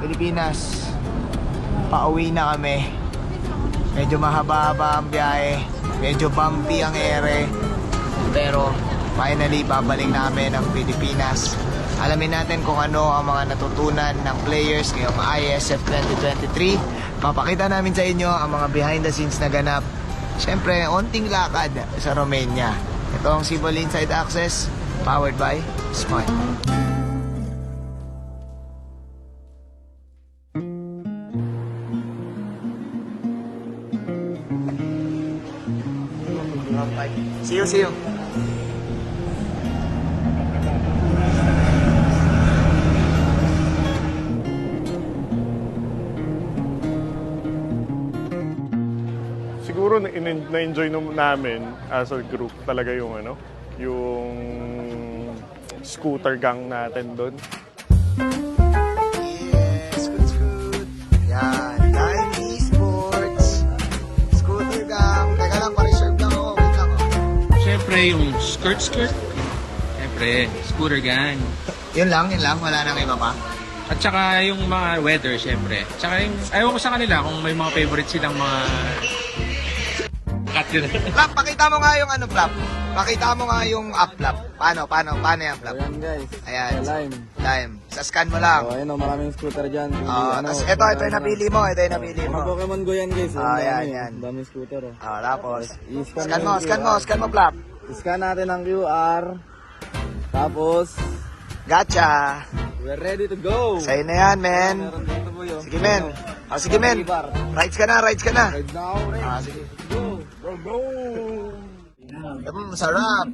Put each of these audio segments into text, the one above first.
Pilipinas. Pauwi na kami. Medyo mahaba-haba ang biyahe. Medyo bumpy ang ere. Pero finally, babalik namin ang Pilipinas. Alamin natin kung ano ang mga natutunan ng players ngayong ISF 2023. Papakita namin sa inyo ang mga behind the scenes na ganap. Siyempre, onting lakad sa Romania. Ito ang Civil Inside Access, powered by Smart. See you, see you. siguro na-enjoy namin as a group talaga yung ano, yung scooter gang natin doon. Siyempre, yung skirt-skirt. Siyempre, scooter gang. Yun lang, yun lang. Wala nang iba pa. At saka yung mga weather, siyempre. Tsaka yung, ayaw ko sa kanila kung may mga favorite silang mga... Cut yun. Flap, pakita mo nga yung ano, Flap. Pakita mo nga yung up, Flap. Paano, paano, paano yan, Flap? Ayan guys. Ayan. Lime. Lime. Sa scan mo lang. So, ayun o, maraming scooter dyan. Pili, Ah, ano, tas ito, ito yung napili mo. Ito yung napili Mga mo. Pokemon Go yan guys. Ah, Ang yan, dami, yan. ang Daming scooter oh. Ah, tapos. Scan mo, yung scan mo, scan mo, Flap. Scan natin ang QR. Tapos, Gotcha. we're ready to go. Sa'yo na yan, men. Yun. Sige, men. Ah, sige, men. Rides ka na, rides ka na. Right now, right? Ah, sige. Go. Bro, go. Mm, sarap.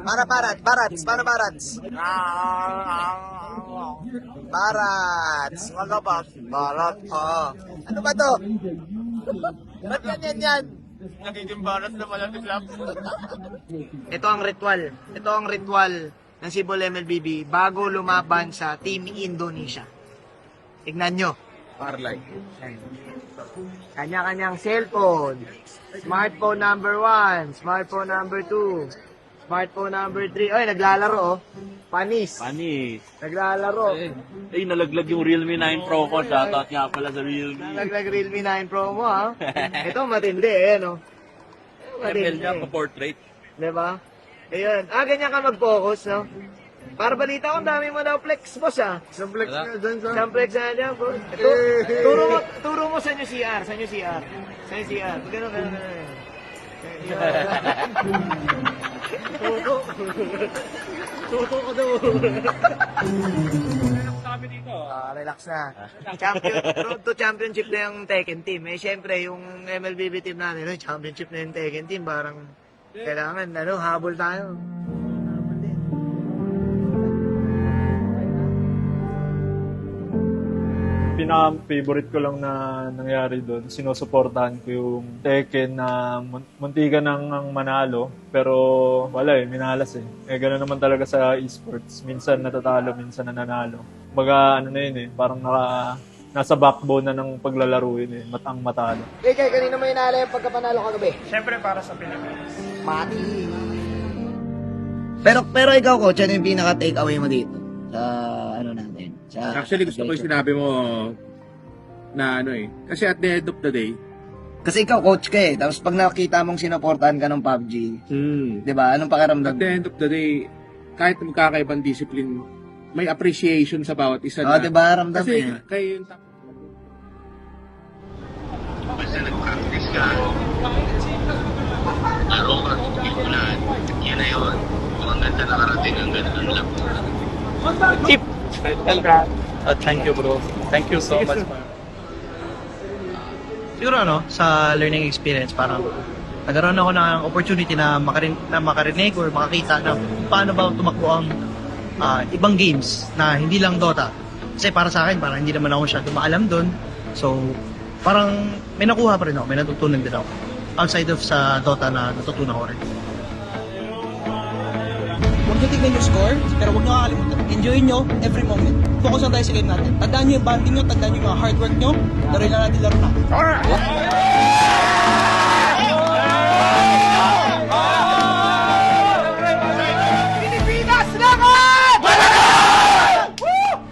Para parats, parats, para parats. Parats, mga ba? Barat, oh. Ano ba to? Ba't ganyan yan? Nagiging barat na pala si Flap. Ito ang ritual. Ito ang ritual ng Cebol MLBB bago lumaban sa Team Indonesia. Tignan nyo. Parlay. Kanya-kanyang cellphone. Smartphone number one, smartphone number two, smartphone number three. Oy, naglalaro oh. Panis. Panis. Naglalaro. Eh, nalaglag yung Realme 9 Pro ko. Shoutout nga pala sa Realme. Naglag Realme 9 Pro mo ha. Ito matindi eh, no? ML Matindi. niya pa portrait. Diba? Ayun. Ah, ganyan ka mag-focus, no? Para balita ko, ang dami mo daw flex, boss, ah. Isang flex na dyan, sa... Isang flex na dyan, boss. Ito, turo mo, turo mo sa inyo CR, sa inyo CR. Sa inyo CR. Ganun, ganun, ganun. Tuto. Tuto ko daw. Ah, relax na. Champion, road to championship na yung Tekken team. Eh, syempre, yung MLBB team natin, no, championship na yung Tekken team, parang kailangan, ano, habol tayo. Pinaka-favorite ko lang na nangyari doon, sinusuportahan ko yung Tekken na mun- muntikan ng ng manalo, pero wala eh, minalas eh. Eh, gano'n naman talaga sa esports. Minsan natatalo, minsan nananalo. Baga, ano na yun eh, parang naka, nasa backbone na ng paglalaro yun eh, matang matalo. Okay, kay kanino mo inala yung pagkapanalo kagabi? Siyempre para sa Pilipinas. Mati. Pero pero ikaw coach, ano yung pinaka take away mo dito? Sa ano natin? Sa Actually, gusto ko yung sinabi mo na ano eh. Kasi at the end of the day, Kasi ikaw coach ka eh. Tapos pag nakita mong sinuportahan ka ng PUBG, hmm, 'di ba? Anong pakiramdam? at the end of the day, kahit magkakaibang discipline, may appreciation sa bawat isa Oh, 'di ba? Ramdam Kasi eh. kayo yung basta nag-practice ka, laro ka, simulan, yan na yun. Kung ang ganda nakarating, ang ganda ng lap. Uh, thank you, bro. Thank you so much. siguro ano, sa learning experience, parang nagkaroon ako ng opportunity na, makarin, na makarinig or makakita na paano ba tumakbo ang ah, ibang games na hindi lang Dota. Kasi para sa akin, parang hindi naman ako siya maalam doon. So, parang may nakuha pa rin ako, may natutunan din ako. Outside of sa Dota na natutunan ko rin. Huwag niyo tignan yung score, pero huwag niyo kakalimutan. Enjoy nyo every moment. Focus lang tayo sa game natin. Tandaan niyo yung banding nyo, tandaan niyo yung mga hard work nyo. Laruin lang natin laro natin.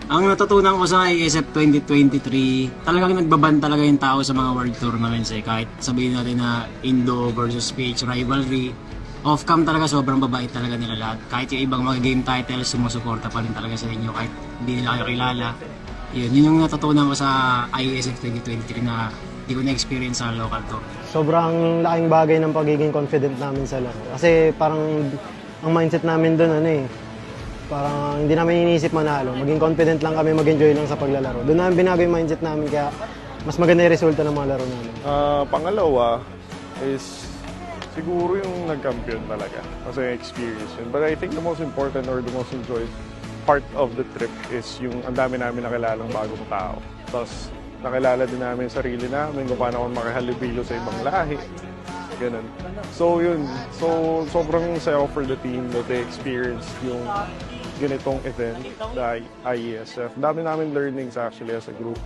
Ang natutunan ko sa ISF 2023, talagang nagbaban talaga yung tao sa mga world tournaments eh. Kahit sabihin natin na Indo versus PH rivalry, off-cam talaga sobrang babait talaga nila lahat. Kahit yung ibang mga game titles, sumusuporta pa rin talaga sa inyo kahit hindi nila kayo kilala. Yun, yun yung natutunan ko sa ISF 2023 na hindi ko na-experience sa local tour. sobrang laking bagay ng pagiging confident namin sa laro. Kasi parang ang mindset namin doon ano eh, parang hindi namin iniisip manalo. Maging confident lang kami, mag-enjoy lang sa paglalaro. Doon namin binago yung mindset namin kaya mas maganda yung resulta ng mga laro namin. Ah, pangalawa is siguro yung nag-champion talaga. Kasi experience yun. But I think the most important or the most enjoyed part of the trip is yung ang dami namin nakilalang bagong tao. Tapos nakilala din namin sarili namin kung paano ako makahalubilo sa ibang lahi. Ganun. So yun. So sobrang saya for the team that they experienced yung ganitong event, the IESF. Dami namin learnings actually as a group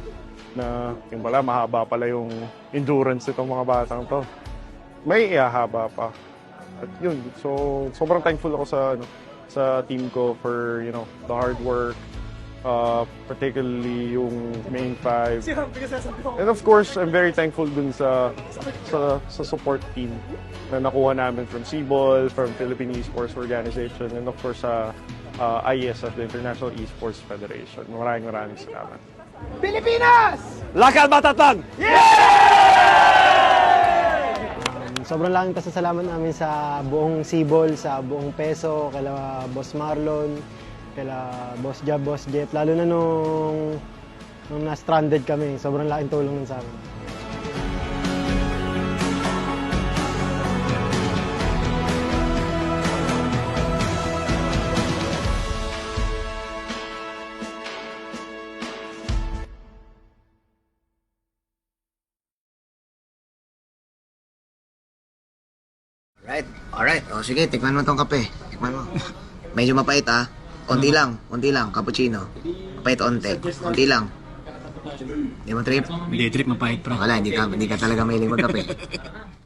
na yung pala mahaba pala yung endurance nitong mga batang to. May ihahaba pa. At yun, so sobrang thankful ako sa ano, sa team ko for, you know, the hard work, uh, particularly yung main five. And of course, I'm very thankful dun sa, sa, sa support team na nakuha namin from CBOL, from Philippine Esports Organization, and of course sa uh, IESF, the International Esports Federation. Maraming maraming salamat. Lakal Matatag! Um, sobrang laking pasasalamat namin sa buong Sibol, sa buong Peso, kala Boss Marlon, kala Boss Jab, Boss Jet, lalo na nung, nung na-stranded kami. Sobrang laking tulong nun sa amin. Alright, alright. O sige, tikman mo tong kape. Tikman mo. Medyo mapait ah. Konti lang, konti lang, cappuccino. Mapait onte, konti lang. Hindi mo trip? Hindi, trip mapait, pre. Wala, hindi ka, hindi ka talaga mahilig magkape.